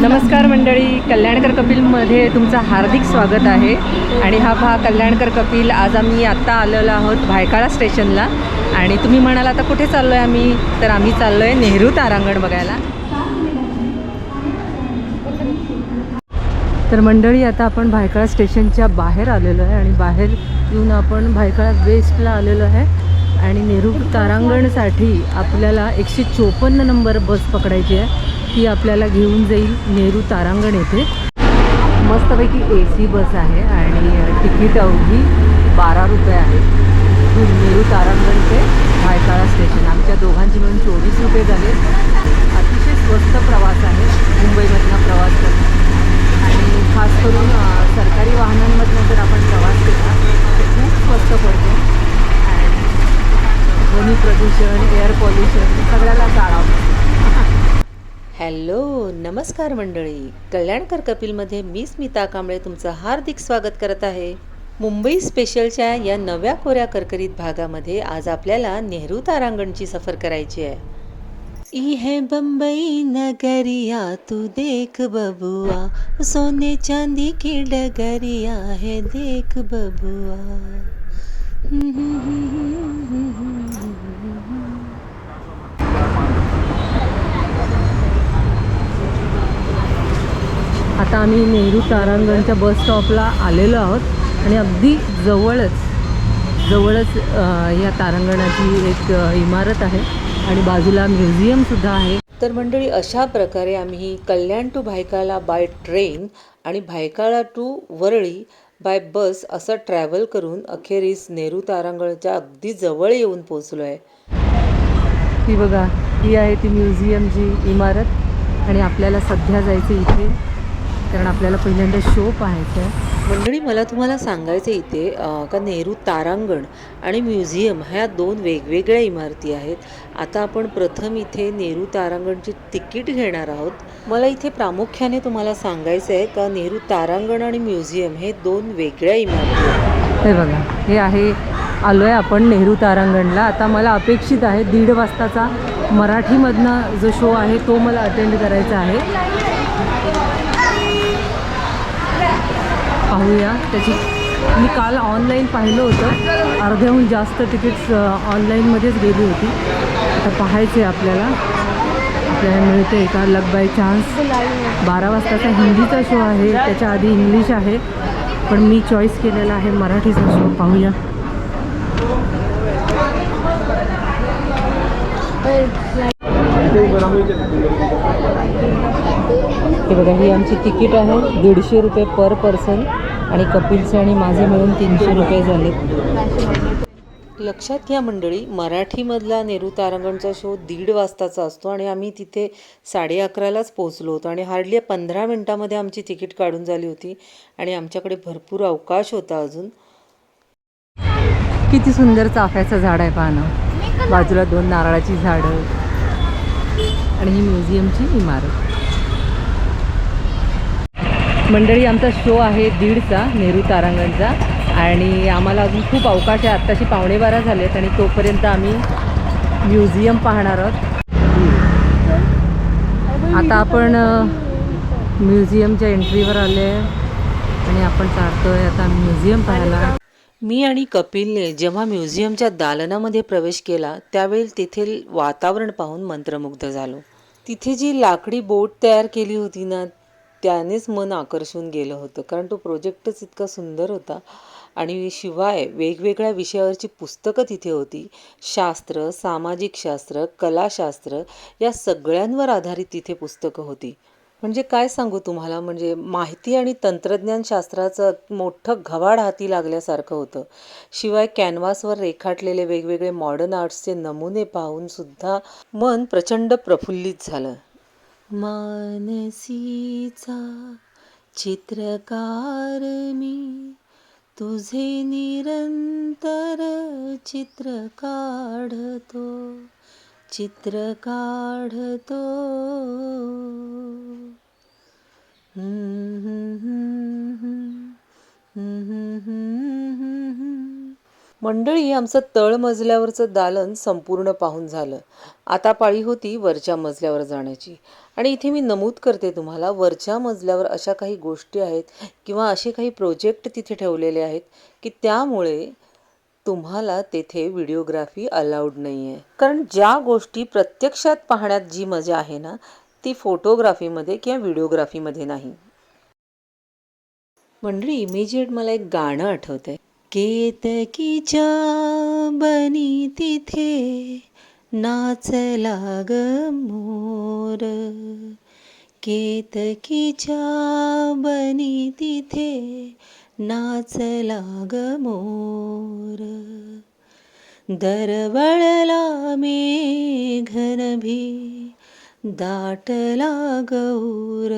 नमस्कार मंडळी कल्याणकर कपिलमध्ये तुमचं हार्दिक स्वागत आहे. आणि हा पहा कल्याणकर कपिल आज आम्ही आत्ता आलेलो आहोत भायकाळा स्टेशनला. आणि तुम्ही म्हणाल आता कुठे चाललो आहे आम्ही? तर आम्ही चाललो आहे नेहरू तारांगण बघायला. तर मंडळी आता आपण भायकाळा स्टेशनच्या बाहेर आलेलो आहे आणि बाहेर येऊन आपण भायकाळा वेस्टला आलेलो आहे. आणि नेहरू तारांगणसाठी आपल्याला एकशे चोपन्न नंबर बस पकडायची आहे. ती आपल्याला घेऊन जाईल नेहरू तारांगण येथे. मस्तपैकी ए सी बस आहे आणि तिकीट अवघी बारा रुपये आहे. नेहरू तारांगण ते भायकाळा स्टेशन. आमच्या दोघांची मिळून चोवीस रुपये झाले. अतिशय स्वस्त प्रवास आहे. मुंबईमधला प्रवास करणं आणि खास करून सरकारी वाहनांमधनं जर आपण प्रवास केला तर खूप स्वस्त पडतो. आणि ध्वनी प्रदूषण एअर पॉल्युशन सगळ्याला टाळावं हॅलो नमस्कार मंडळी. कल्याणकर कपिलमध्ये मी स्मिता कांबळे तुमचं हार्दिक स्वागत करत आहे. मुंबई स्पेशलच्या या नव्या कोऱ्या करकरीत भागामध्ये आज आपल्याला नेहरू तारांगणची सफर करायची आहे. ई है बंबई नगरिया तू देख बबुआ. सोने चांदी की डगरिया है देख बबुआ. आता आम्ही नेहरू तारांगणच्या बस स्टॉपला आलेलो आहोत. आणि अगदी जवळच जवळच या तारांगणाची एक इमारत आहे. आणि बाजूला म्युझियमसुद्धा आहे. तर मंडळी अशा प्रकारे आम्ही Kalyan to Byculla by train आणि Byculla to Worli by bus असं ट्रॅव्हल करून अखेरीस नेहरू तारांगणच्या अगदी जवळ येऊन पोचलो आहे ती बघा ही आहे ती म्युझियमची इमारत. आणि आपल्याला सध्या जायचं इथे कारण आपल्याला पहिल्यांदा शो पाहायचा आहे. मंडळी मला तुम्हाला सांगायचं इथे का नेहरू तारांगण आणि म्युझियम ह्या दोन वेगवेगळ्या इमारती आहेत. आता आपण प्रथम इथे नेहरू तारांगणची तिकीट घेणार आहोत. मला इथे प्रामुख्याने तुम्हाला सांगायचं आहे का नेहरू तारांगण आणि म्युझियम हे दोन वेगळ्या इमारती आहेत. हे बघा हे आहे आलो आहे आपण नेहरू तारांगणला. आता मला अपेक्षित आहे दीड वाजताचा मराठीमधनं जो शो आहे तो मला अटेंड करायचा आहे. पाहूया. त्याची मी काल ऑनलाईन पाहिलं होतं. अर्ध्याहून जास्त तिकीट्स ऑनलाईनमध्येच गेली होती. आता पाहायचे आपल्याला. आपल्याला मिळते का? लक बाय चान्स बारा वाजताचा हिंदीचा शो आहे. त्याच्या आधी इंग्लिश आहे. पण मी चॉईस केलेला आहे. मराठीचा शो पाहूया. हे बघा ही आमची तिकीट आहे. दीडशे रुपये पर पर्सन आणि कपिलचे आणि माझे मिळून तीनशे रुपये झाले. लक्षात घ्या मंडळी मराठीमधला नेहरू तारांगणचा शो दीड वाजताचा असतो आणि आम्ही तिथे साडे अकरालाच पोहोचलो होतो आणि हार्डली पंधरा मिनटामध्ये आमची तिकीट काढून झाली होती आणि आमच्याकडे भरपूर अवकाश होता अजून. किती सुंदर चाफ्याचं झाड आहे पाहणं. बाजूला दोन नारळाची झाडं आणि ही म्युझियमची इमारत. मंडळी आमचा शो आहे दीडचा नेहरू तारांगणचा. आणि आम्हाला अजून खूप अवकाश आहे. आत्ताशी पावणे बारा झालेत आणि तोपर्यंत आम्ही म्युझियम पाहणार आहोत. आता आपण म्युझियमच्या एंट्रीवर आले आणि आपण चालतोय आता म्युझियम पाहायला. मी आणि कपिलने जेव्हा म्युझियमच्या दालनामध्ये प्रवेश केला त्यावेळी तेथील वातावरण पाहून मंत्रमुग्ध झालो. तिथे जी लाकडी बोट तयार केली होती ना त्यानेच मन आकर्षून गेलं होतं. कारण तो प्रोजेक्टच इतका सुंदर होता. आणि शिवाय वेगवेगळ्या विषयावरची पुस्तकं तिथे होती. शास्त्र सामाजिक शास्त्र कलाशास्त्र या सगळ्यांवर आधारित तिथे पुस्तकं होती. म्हणजे काय सांगू तुम्हाला? म्हणजे माहिती आणि तंत्रज्ञान शास्त्राचं मोठं घवाड हाती लागल्यासारखं होतं. शिवाय कॅनव्हासवर रेखाटलेले वेगवेगळे मॉडर्न आर्ट्सचे नमुने पाहून सुद्धा मन प्रचंड प्रफुल्लित झालं. मानसीचा चित्रकार मी. तुझे निरंतर चित्र काढतो चित्र काढतो. मंडळी आमचं तळमजल्यावरचं दालन संपूर्ण पाहून झालं. आता पाळी होती वरच्या मजल्यावर जाण्याची. आणि इथे मी नमूद करते तुम्हाला वरच्या मजल्यावर अशा काही गोष्टी आहेत किंवा असे काही प्रोजेक्ट तिथे ठेवलेले आहेत की त्यामुळे तुम्हाला तेथे व्हिडिओग्राफी अलाउड नाही आहे कारण ज्या गोष्टी प्रत्यक्षात पाहण्यात जी मजा आहे ना ती फोटोग्राफीमध्ये किंवा व्हिडिओग्राफीमध्ये नाही. मंडळी इमिजिएट मला एक गाणं आठवत आहे केतकीच्या बनी तिथे नाचला ग मोर. केतकीच्या बनी तिथे नाचला ग मोर. दरवळला मेघनभी दाटला गौर.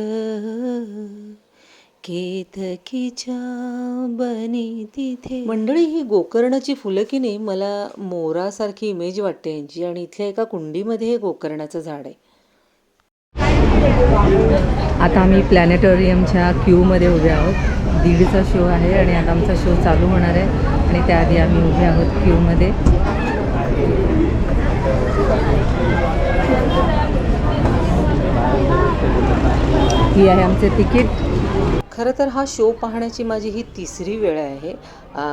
बनी तिथे? मंडळी ही गोकर्णाची फुलं की नाही मला मोरासारखी इमेज वाटते यांची. आणि इथल्या एका कुंडीमध्ये हे गोकर्णाचं झाड आहे. आता आम्ही प्लॅनेटोरियमच्या क्यूमध्ये उभे आहोत. दीडचा शो आहे आणि आता आमचा शो चालू होणार आहे. आणि त्याआधी आम्ही उभे आहोत क्यूमध्ये. ही आहे आमचे तिकीट. खरं तर हा शो पाहण्याची माझी ही तिसरी वेळ आहे.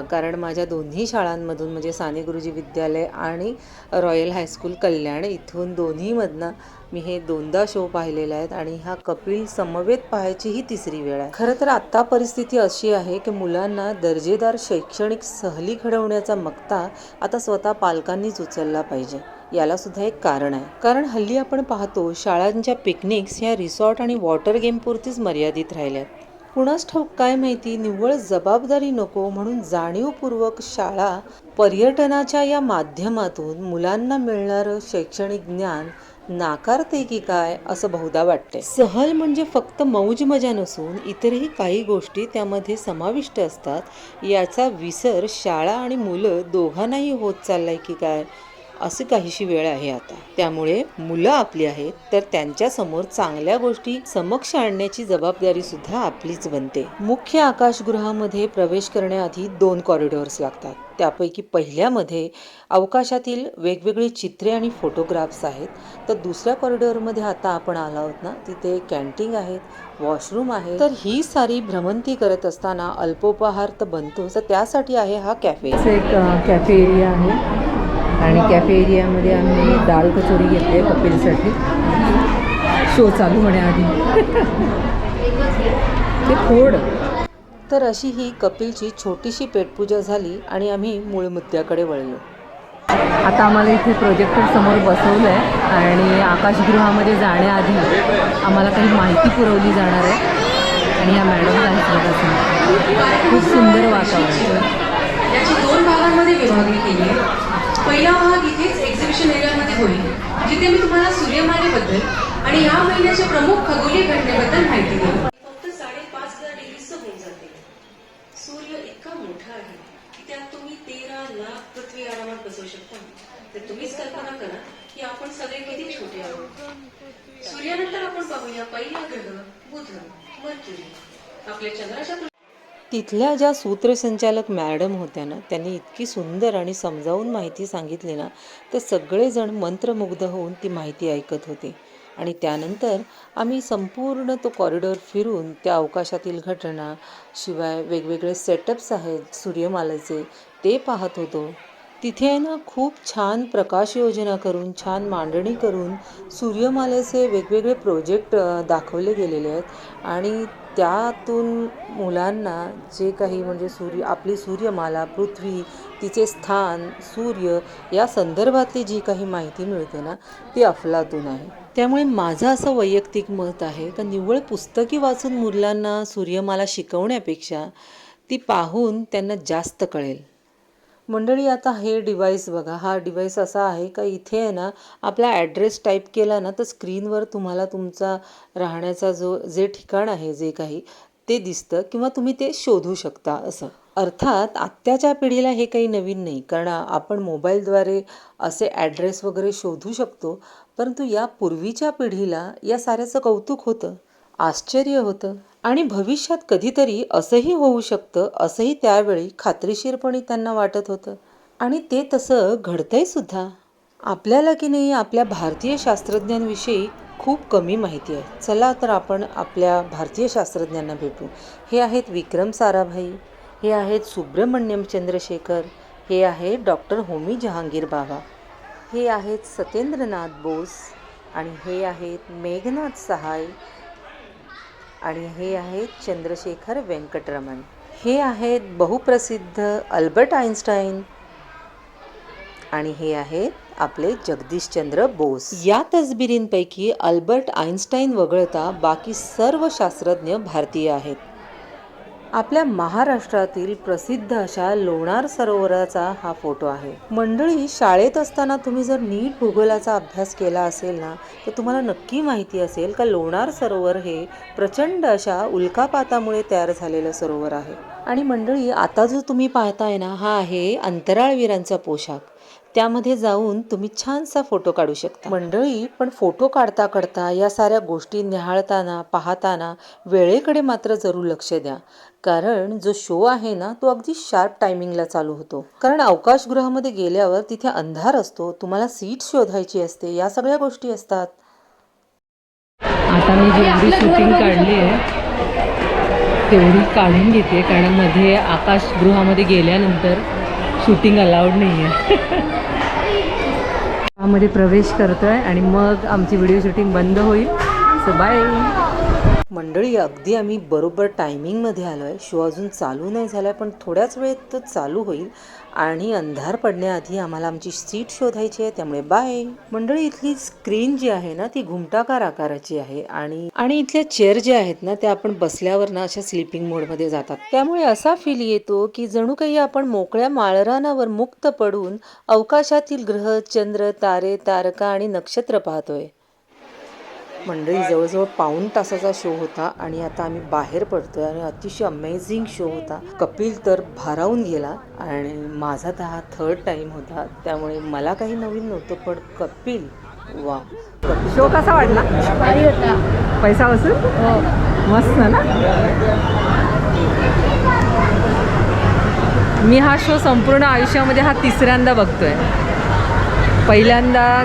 कारण माझ्या दोन्ही शाळांमधून म्हणजे साने गुरुजी विद्यालय आणि रॉयल हायस्कूल कल्याण इथून दोन्हीमधनं मी हे दोनदा शो पाहिलेले आहेत आणि हा कपिल समवेत पाहायची ही तिसरी वेळ आहे. खरं तर आत्ता परिस्थिती अशी आहे की मुलांना दर्जेदार शैक्षणिक सहली घडवण्याचा मक्ता आता स्वतः पालकांनीच उचलला पाहिजे. याला सुद्धा एक कारण आहे. कारण हल्ली आपण पाहतो शाळांच्या पिकनिक्स ह्या रिसॉर्ट आणि वॉटर गेमपुरतीच मर्यादित राहिल्यात. कुणास ठाऊक काय माहिती निव्वळ जबाबदारी नको म्हणून जाणीवपूर्वक शाळा पर्यटनाच्या या माध्यमातून मुलांना मिळणारं शैक्षणिक ज्ञान नाकारते की काय असं बहुधा वाटते सहल म्हणजे फक्त मौज मजा नसून इतरही काही गोष्टी त्यामध्ये समाविष्ट असतात. याचा विसर शाळा आणि मुलं दोघांनाही होत चाललाय की काय? अशी काहीशी वेळ आहे आता. त्यामुळे मुलं आपली आहेत तर त्यांच्यासमोर चांगल्या गोष्टी समक्ष आणण्याची जबाबदारी सुद्धा आपलीच बनते. मुख्य आकाशगृहामध्ये प्रवेश करण्याआधी दोन कॉरिडॉर्स लागतात. त्यापैकी पहिल्यामध्ये अवकाशातील वेगवेगळी चित्रे आणि फोटोग्राफ्स आहेत. तर दुसऱ्या कॉरिडॉरमध्ये आता आपण आलो आहोत ना तिथे कॅन्टीन आहेत वॉशरूम आहे तर ही सारी भ्रमंती करत असताना अल्पोपहार तर बनतो तर त्यासाठी आहे हा कॅफे एक कॅफे एरिया आहे. आणि कॅफे एरियामध्ये आम्ही दाल कचोरी घेतली आहे कपिलसाठी शो चालू होण्याआधी. ते फोड तर अशी ही कपिलची छोटीशी पेटपूजा झाली आणि आम्ही मूळ मुद्द्याकडे वळलो. आता आम्हाला इथे प्रोजेक्टर समोर बसवलं आहे आणि आकाशगृहामध्ये जाण्याआधी आम्हाला काही माहिती पुरवली जाणार आहे. आणि या मॅडम आहेत बघा खूप सुंदर वातावरण. याची दोन भागांमध्ये विभागणी केली आहे पहिला भाग इथेच एक्झिबिशन एरियामध्ये होईल जिथे मी तुम्हाला सूर्यमालेबद्दल आणि या महिन्याच्या प्रमुख खगोलीय घटनेबद्दल माहिती देईन फक्त साडेपाच हजार डिग्रीचं होऊन जाते. सूर्य इतका मोठा आहे की त्यात तुम्ही तेरा लाख पृथ्वी आरामात बसवू शकता. तर तुम्हीच कल्पना करा की आपण सगळे किती छोटे आहोत. सूर्यानंतर आपण पाहूया पहिला ग्रह बुध मर्क्युरी. आपल्या चंद्राच्या तिथल्या ज्या सूत्रसंचालक मॅडम होत्या ना त्यांनी इतकी सुंदर आणि समजावून माहिती सांगितली ना तर सगळेजण मंत्रमुग्ध होऊन ती माहिती ऐकत होते. आणि त्यानंतर आम्ही संपूर्ण तो कॉरिडॉर फिरून त्या अवकाशातील घटना शिवाय वेगवेगळे सेटअप्स आहेत सूर्यमालेचे ते पाहत होतो. तिथे आहे ना खूप छान प्रकाश योजना करून छान मांडणी करून सूर्यमालेचे वेगवेगळे प्रोजेक्ट दाखवले गेलेले आहेत. आणि त्यातून मुलांना जे काही म्हणजे सूर्य आपली सूर्यमाला पृथ्वी तिचे स्थान सूर्य या संदर्भातली जी काही माहिती मिळते ना ती अफलातून आहे. त्यामुळे माझं असं वैयक्तिक मत आहे का निव्वळ पुस्तकी वाचून मुलांना सूर्यमाला शिकवण्यापेक्षा ती पाहून त्यांना जास्त कळेल. मंडळी आता हे डिव्हाइस बघा हा डिव्हाइस असा आहे का इथे आहे ना आपला ॲड्रेस टाईप केला ना तर स्क्रीनवर तुम्हाला तुमचा राहण्याचा जो जे ठिकाण आहे जे काही ते दिसतं किंवा तुम्ही ते शोधू शकता असं. अर्थात आत्ताच्या पिढीला हे काही नवीन नाही कारण आपण मोबाईलद्वारे असे ॲड्रेस वगैरे शोधू शकतो परंतु या पूर्वीच्या पिढीला या साऱ्याचं कौतुक होतं आश्चर्य होतं. आणि भविष्यात कधीतरी असंही होऊ शकतं असंही त्यावेळी खात्रीशीरपणे त्यांना वाटत होतं. आणि ते तसं घडतंय सुद्धा. आपल्याला की नाही आपल्या भारतीय शास्त्रज्ञांविषयी खूप कमी माहिती आहे. चला तर आपण आपल्या भारतीय शास्त्रज्ञांना भेटू. हे आहेत विक्रम साराभाई हे आहेत सुब्रमण्यम चंद्रशेखर हे आहेत डॉक्टर होमी जहांगीर बाबा हे आहेत सत्येंद्रनाथ बोस आणि हे आहेत मेघनाथ सहाय आणि हे आहेत चंद्रशेखर व्यंकटरमण हे आहेत बहुप्रसिद्ध अल्बर्ट आईन्स्टाईन आणि हे आहेत आपले जगदीशचंद्र बोस. या तसबिरींपैकी अल्बर्ट आईन्स्टाईन वगळता बाकी सर्व शास्त्रज्ञ भारतीय आहेत. आपल्या महाराष्ट्रातील प्रसिद्ध अशा लोणार सरोवराचा हा फोटो आहे. मंडळी शाळेत असताना तुम्ही जर नीट भूगोलाचा अभ्यास केला असेल ना तर तुम्हाला नक्की माहिती असेल का लोणार सरोवर हे प्रचंड अशा उल्कापातामुळे तयार झालेलं सरोवर आहे. आणि मंडळी आता जो तुम्ही पाहताय ना हा आहे अंतराळवीरांचा पोशाख. त्यामध्ये जाऊन तुम्ही छानसा फोटो काढू शकता. मंडळी पण फोटो काढता काढता या साऱ्या गोष्टी निहाळताना पाहताना वेळेकडे मात्र जरूर लक्ष द्या. कारण जो शो आहे ना तो अगदी शार्प टायमिंगला चालू होतो. कारण अवकाशगृहामध्ये गेल्यावर तिथे अंधार असतो तुम्हाला सीट शोधायची असते या सगळ्या गोष्टी असतात. आता मी जी शूटिंग काढली आहे तेवढी काढून घेते कारण मध्ये आकाशगृहामध्ये गेल्यानंतर शूटिंग अलाउड नाही आहे मध्ये प्रवेश आहे आणि मग आमची व्हिडिओ शूटिंग बंद होईल. सो बाय मंडळी अगदी आम्ही बरोबर टायमिंगमध्ये आलो आहे शो अजून चालू नाही झाला आहे पण थोड्याच वेळेत तर चालू होईल. आणि अंधार पडण्याआधी आम्हाला आमची सीट शोधायची आहे त्यामुळे बाय मंडळी इथली स्क्रीन जी आहे ना ती घुमटाकार आकाराची आहे आणि आणि इथल्या चेअर ज्या आहेत ना त्या आपण बसल्यावर ना अशा स्लिपिंग मोडमध्ये जातात. त्यामुळे असा फील येतो की जणू काही आपण मोकळ्या माळरानावर मुक्त पडून अवकाशातील ग्रह चंद्र तारे तारका आणि नक्षत्र पाहतोय. मंडळी जवळजवळ पाऊण तासाचा शो होता आणि आता आम्ही बाहेर पडतोय आणि अतिशय अमेझिंग शो होता. कपिल तर भारावून गेला आणि माझा तर हा थर्ड टाइम होता. त्यामुळे मला काही नवीन नव्हतं पण कपिल वा शो कसा वाटला? पैसा वसूल? मस्त ना? मी हा शो संपूर्ण आयुष्यामध्ये हा तिसऱ्यांदा बघतोय. पहिल्यांदा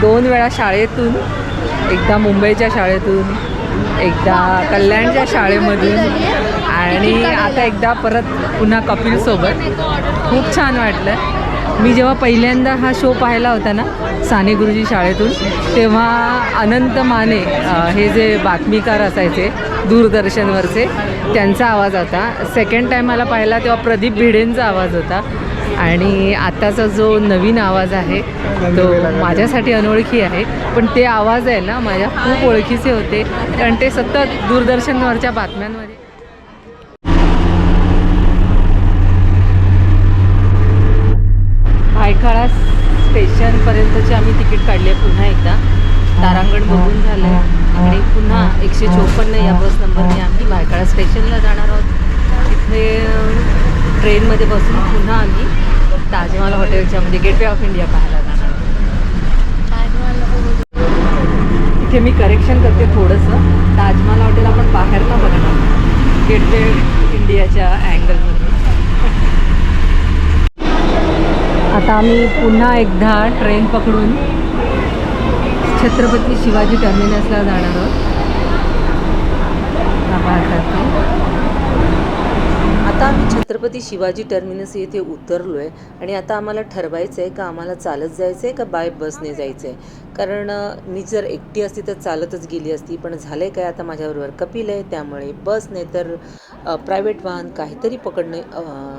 दोन वेळा शाळेतून एकदा मुंबईच्या शाळेतून एकदा कल्याणच्या शाळेमधून आणि आता एकदा परत पुन्हा कपिलसोबत खूप छान वाटलं. मी जेव्हा पहिल्यांदा हा शो पाहिला होता ना साने गुरुजी शाळेतून तेव्हा अनंत माने हे जे बातमीकार असायचे दूरदर्शनवरचे त्यांचा आवाज होता. सेकंड टाईम मला पाहिला तेव्हा प्रदीप भिडेंचा आवाज होता. आणि आताचा जो नवीन आवाज आहे तो माझ्यासाठी अनोळखी आहे. पण ते आवाज आहे ना माझ्या खूप ओळखीचे होते. कारण ते सतत दूरदर्शनवरच्या बातम्यांमध्ये भायखळा स्टेशनपर्यंतची आम्ही तिकीट काढली आहे पुन्हा एकदा. तारांगण बघून झालं आणि पुन्हा एकशे चोपन्न या बस नंबरने आम्ही भायखळा स्टेशनला जाणार आहोत. तिथे ट्रेनमध्ये बसून पुन्हा आम्ही ताजमहाल हॉटेलच्या म्हणजे गेटवे ऑफ इंडिया पाहायला जाणार. आहोत इथे मी करेक्शन करते थोडंसं. ताजमहाल हॉटेल आपण बाहेर ना बघणार गेटवे इंडियाच्या अँगलमध्ये आता आम्ही पुन्हा एकदा ट्रेन पकडून छत्रपती शिवाजी टर्मिनसला जाणार आहोत. पाहतात आता आम्ही छत्रपती शिवाजी टर्मिनस येथे उतरलो आहे आणि आता आम्हाला ठरवायचं आहे का आम्हाला चालत जायचं आहे का बाय बसने जायचं आहे कारण मी जर एकटी असती तर चालतच गेली असती पण झालं आहे काय आता माझ्याबरोबर कपिल आहे त्यामुळे बसने तर प्रायव्हेट वाहन काहीतरी पकडणे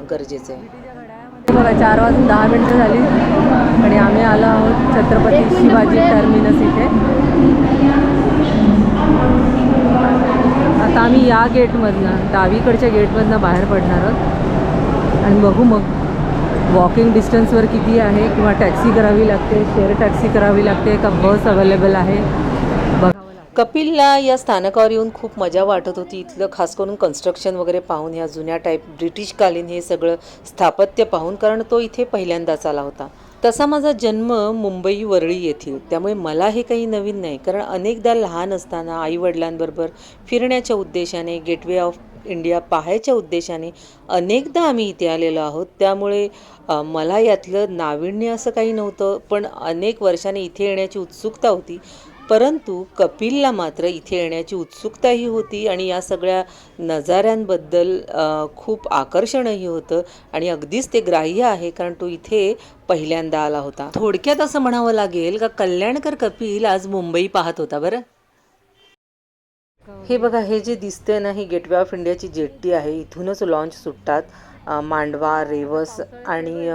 गरजेचं आहे बघा चार वाजून दहा मिनटं झाली आणि आम्ही आलो आहोत छत्रपती शिवाजी टर्मिनस इथे आता आम्ही या गेटमधनं डावीकडच्या गेटमधनं बाहेर पडणार आहोत. आणि बघू मग वॉकिंग डिस्टन्सवर किती आहे किंवा टॅक्सी करावी लागते शेअर टॅक्सी करावी लागते का बस अवेलेबल आहे? कपिलला या स्थानकावर येऊन खूप मजा वाटत होती. इथलं खास करून कन्स्ट्रक्शन वगैरे पाहून ह्या जुन्या टाईप ब्रिटिशकालीन हे सगळं स्थापत्य पाहून कारण तो इथे पहिल्यांदाच आला होता. तसा माझा जन्म मुंबई वरळी येथील. त्यामुळे मला हे काही नवीन नाही. कारण अनेकदा लहान असताना आईवडिलांबरोबर फिरण्याच्या उद्देशाने गेटवे ऑफ इंडिया पाहायच्या उद्देशाने अनेकदा आम्ही इथे आलेलो आहोत. त्यामुळे मला यातलं नाविन्य असं काही नव्हतं. पण अनेक वर्षाने इथे येण्याची उत्सुकता होती. परंतु कपिलला मात्र इथे येण्याची उत्सुकताही होती आणि या सगळ्या नजाऱ्यांबद्दल खूप आकर्षणही होतं आणि अगदीच ते ग्राह्य आहे कारण तो इथे पहिल्यांदा आला होता. थोडक्यात असं म्हणावं लागेल का कल्याणकर कपिल आज मुंबई पाहत होता बरं? हे बघा हे जे दिसतंय ना ही गेटवे ऑफ इंडियाची जेट्टी आहे. इथूनच लॉन्च सुटतात मांडवा रेवस आणि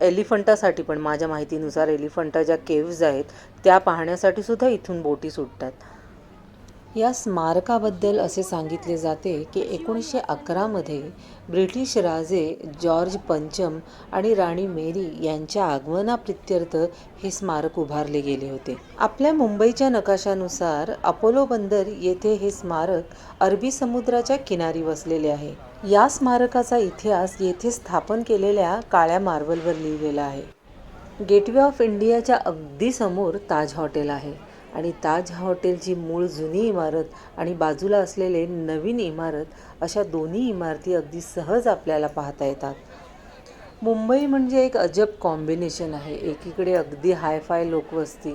एलिफंटासाठी पण माझ्या माहितीनुसार एलिफंटा ज्या केव्ज आहेत त्या पाहण्यासाठी सुद्धा इथून बोटी सुटतात. या स्मारकाबद्दल असे सांगितले जाते की एकोणीसशे अकरामध्ये ब्रिटिश राजे जॉर्ज पंचम आणि राणी मेरी यांच्या आगमनाप्रित्यर्थ हे स्मारक उभारले गेले होते. आपल्या मुंबईच्या नकाशानुसार अपोलो बंदर येथे हे स्मारक अरबी समुद्राच्या किनारी वसलेले आहे. या स्मारकाचा इतिहास येथे स्थापन केलेल्या काळ्या मार्बलवर लिहिलेला आहे. गेटवे ऑफ इंडियाच्या अगदी समोर ताज हॉटेल आहे. आणि ताज हॉटेलची मूळ जुनी इमारत आणि बाजूला असलेले नवीन इमारत अशा दोन्ही इमारती अगदी सहज आपल्याला पाहता येतात. मुंबई म्हणजे एक अजब कॉम्बिनेशन आहे. एकीकडे अगदी हायफाय लोकवस्ती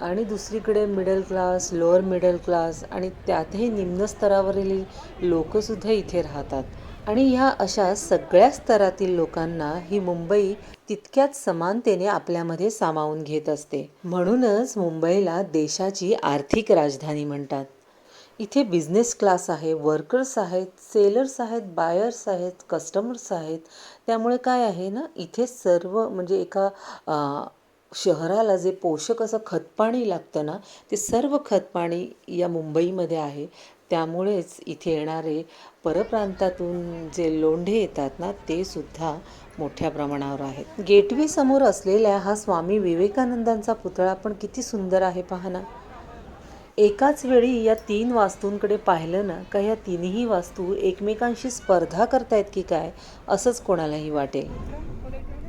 आणि दुसरीकडे middle class lower middle class आणि त्यातही निम्न स्तरावरील लोकसुद्धा इथे राहतात. आणि ह्या अशा सगळ्या स्तरातील लोकांना ही मुंबई तितक्याच समानतेने आपल्यामध्ये सामावून घेत असते. म्हणूनच मुंबईला देशाची आर्थिक राजधानी म्हणतात. इथे बिझनेस क्लास आहे वर्कर्स आहेत सेलर्स आहेत बायर्स आहेत कस्टमर्स आहेत. त्यामुळे काय आहे ना इथे सर्व म्हणजे एका शहराला जे पोषक असं खतपाणी लागतं ना ते सर्व खतपाणी या मुंबईमध्ये आहे. त्यामुळेच इथे येणारे परप्रांतातून जे लोंढे येतात ना ते सुद्धा मोठ्या प्रमाणावर आहेत. गेटवे समोर असलेल्या हा स्वामी विवेकानंदांचा पुतळा पण किती सुंदर आहे पहा ना एकाच वेळी या तीन वास्तूंकडे पाहिलं ना का या तिन्ही वास्तू एकमेकांशी स्पर्धा करतायत की काय असंच कोणालाही वाटेल.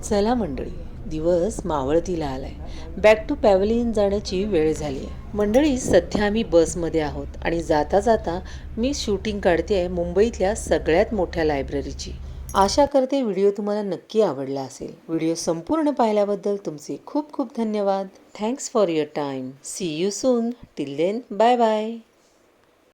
चला मंडळी दिवस मावळतीला आलाय. बॅक टू पॅव्हलियन जाण्याची वेळ झाली आहे मंडळी सध्या आम्ही बसमध्ये आहोत आणि जाता जाता मी शूटिंग काढते आहे मुंबईतल्या सगळ्यात मोठ्या लायब्ररीची आशा करते व्हिडिओ तुम्हाला नक्की आवडला असेल. व्हिडिओ संपूर्ण पाहिल्याबद्दल तुमचे खूप खूप धन्यवाद. Thanks for your time see you soon till then bye bye